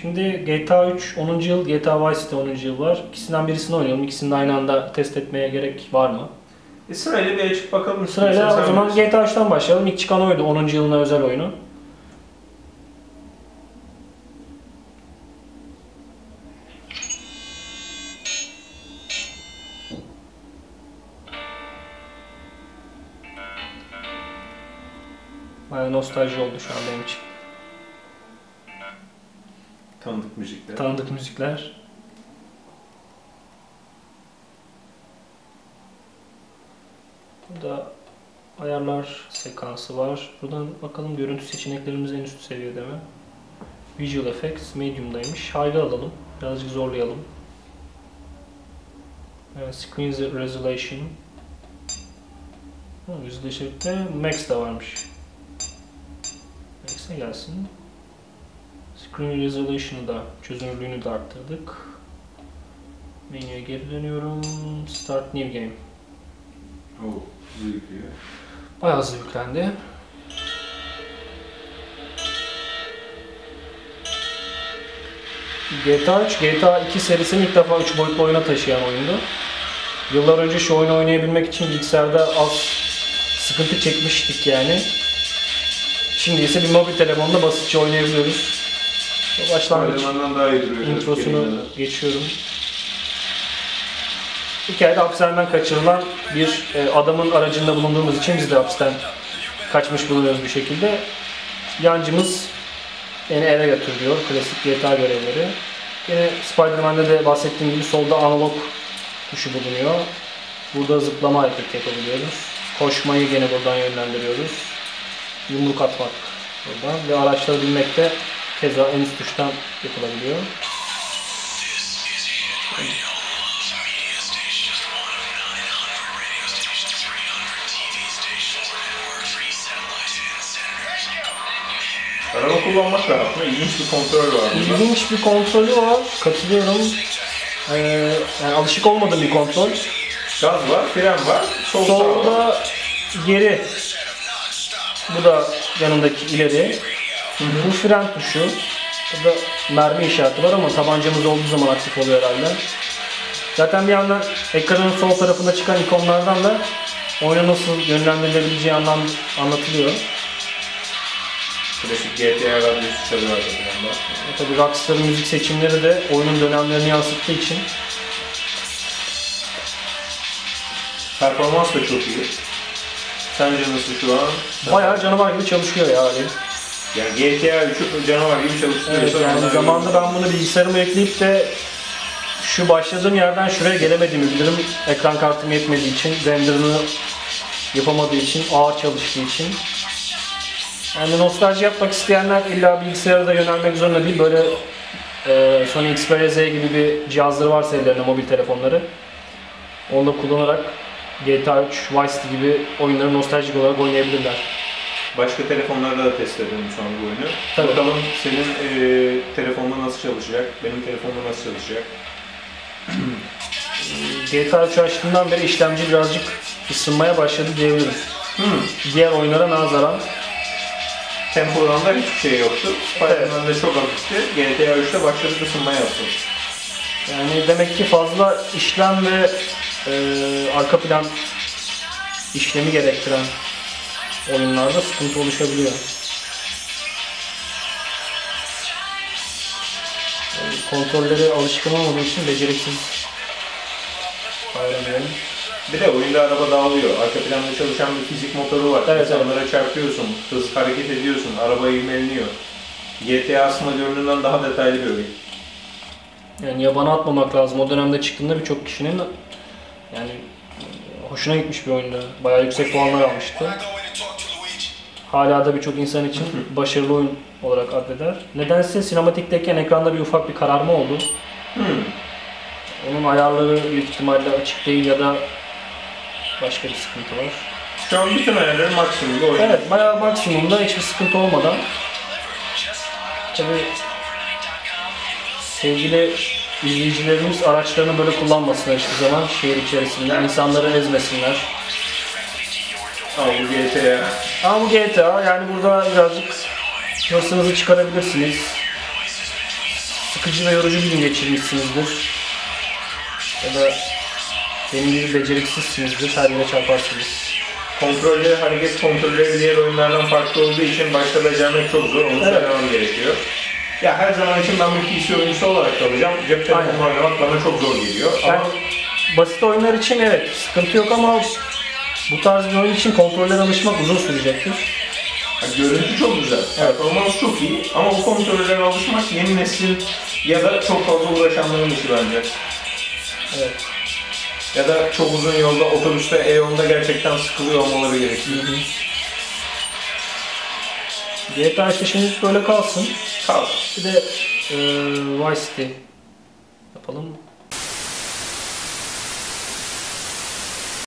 Şimdi GTA 3 10. yıl, GTA Vice City 10. yıl var. İkisinden birisini oynayalım. İkisini de aynı anda test etmeye gerek var mı? E sırayla bir açıp bakalım. Sırayla o zaman. GTA 3'ten başlayalım. İlk çıkan oydu 10. yılına özel oyunu. Baya nostalji oldu şu an benim için. Tanıdık müzikler. Tanıdık müzikler. Burada ayarlar sekansı var. Buradan bakalım görüntü seçeneklerimiz en üst seviyede mi? Visual Effects medium'daymış. High'ı alalım. Birazcık zorlayalım. Evet, Screen Resolution. Ha, Yüzleşikte Max de varmış. Max'e gelsin. Screen Resolution'ı da çözünürlüğünü de arttırdık. Menüye geri dönüyorum. Start New Game. Oo, hızlı yüklüyor. Bayağı hızlı yüklendi. GTA 3, GTA 2 serisini ilk defa 3 boyutlu oyuna taşıyan oyundu. Yıllar önce şu oyunu oynayabilmek için bilgisayarda az sıkıntı çekmiştik yani. Şimdi ise bir mobil telefonda basitçe oynayabiliyoruz. Başlangıç Spider-Man'dan daha iyi duruyor. introsunu geçiyorum. Hikayede hapishaneden kaçırılan bir e, adamın aracında bulunduğumuz için biz de hapisten kaçmış bulunuyoruz bir şekilde. Yancımız beni eve götürüyor. Klasik GTA görevleri. Yine Spider-Man'de de bahsettiğim gibi solda analog tuşu bulunuyor. Burada zıplama hareketi yapabiliyoruz. Koşmayı gene buradan yönlendiriyoruz. Yumruk atmak buradan ve araçlara binmek de keza en üst tuştan yapılabiliyor. Araba kullanmak rahat mı? İlginç bir kontrol var burada. İlginç bir kontrolü var. Katılıyorum. Ee, yani alışık olmadığım bir kontrol. Gaz var, fren var, sol sağ var. Solda geri. Bu da yanındaki ileri. Bu fren tuşu. Burada mermi işareti var ama tabancamız olduğu zaman aktif oluyor herhalde. Zaten bir yandan ekranın sol tarafında çıkan ikonlardan da oyunu nasıl yönlendirilebileceği anlam anlatılıyor. Klasik GTA radyosu çalıyor arada bir anda. E tabi Rockstar'ın müzik seçimleri de oyunun dönemlerini yansıttığı için Performans da çok iyi. Sence nasıl şu an? bayağı canavar gibi çalışıyor ya Ali. Yani GTA 3'ü canavar gibi çalıştırıyor. Evet, yani zamanında ben bunu bilgisayarıma ekleyip de şu başladığım yerden şuraya gelemediğimi bilirim. Ekran kartım yetmediği için, renderını yapamadığı için, ağır çalıştığı için. Yani nostalji yapmak isteyenler illa bilgisayara da yönelmek zorunda değil. Böyle e, Sony Xperia Z gibi bir cihazları varsa ellerinde mobil telefonları. Onu da kullanarak GTA 3, Vice City gibi oyunları nostaljik olarak oynayabilirler. Başka telefonlarda da test edelim sonra bu oyunu. Tabii. Bakalım senin e, telefonda nasıl çalışacak, benim telefonda nasıl çalışacak. GTA 3 açtığımdan beri işlemci birazcık ısınmaya başladı diyebilirim. Hmm. Diğer oyunlara nazaran Tempodan da hiçbir şey yoktu. Spider-Man'de çok hafifti. GTA 3'te başladık ısınmaya yaptım. yani demek ki fazla işlem ve e, arka plan işlemi gerektiren oyunlarda sıkıntı oluşabiliyor. Kontrolleri alışkın olmadığı için beceriksiz ayrılıyorum. Bir de oyunda araba dağılıyor. Arka planda çalışan bir fizik motoru var. Evet, İnsanlara çarpıyorsun, hız hareket ediyorsun, araba ivmeleniyor. GTA aslında göründüğünden daha detaylı bir oyun. Yani yabana atmamak lazım. O dönemde çıktığında birçok kişinin yani hoşuna gitmiş bir oyundu. Bayağı yüksek puanlar almıştı. Hala da birçok insan için başarılı oyun olarak addeder. Nedense sinematikteyken ekranda bir ufak bir kararma oldu. Onun ayarları büyük ihtimalle açık değil ya da başka bir sıkıntı var. Şu an bütün ayarları maksimumda oyun. Evet, bayağı maksimumda hiçbir sıkıntı olmadan. Tabii sevgili izleyicilerimiz araçlarını böyle kullanmasınlar hiçbir zaman şehir içerisinde. insanları ezmesinler. Ama bu GTA. Ama bu GTA yani burada birazcık hırsınızı çıkarabilirsiniz. sıkıcı ve yorucu bir gün geçirmişsinizdir. Ya da benim gibi beceriksizsinizdir, her yere çarparsınız. Kontrolleri, hareket kontrolleri diğer oyunlardan farklı olduğu için başta becermek çok zor. Onu Evet. söylemem gerekiyor. Ya her zaman için ben bir PC oyuncusu olarak kalacağım. Cep telefonu oynamak bana çok zor geliyor. Ben Ama basit oyunlar için evet sıkıntı yok ama bu tarz bir oyun için kontrollere alışmak uzun sürecektir. Ha, Görüntü çok güzel. Performans çok iyi ama bu kontrollere alışmak yeni neslin ya da çok fazla uğraşanların işi bence. Evet. Ya da çok uzun yolda otobüste E10'da gerçekten sıkılıyor olmaları gerekiyor. GTA işte şimdilik böyle kalsın. Kalsın. Bir de eee Vice City yapalım mı?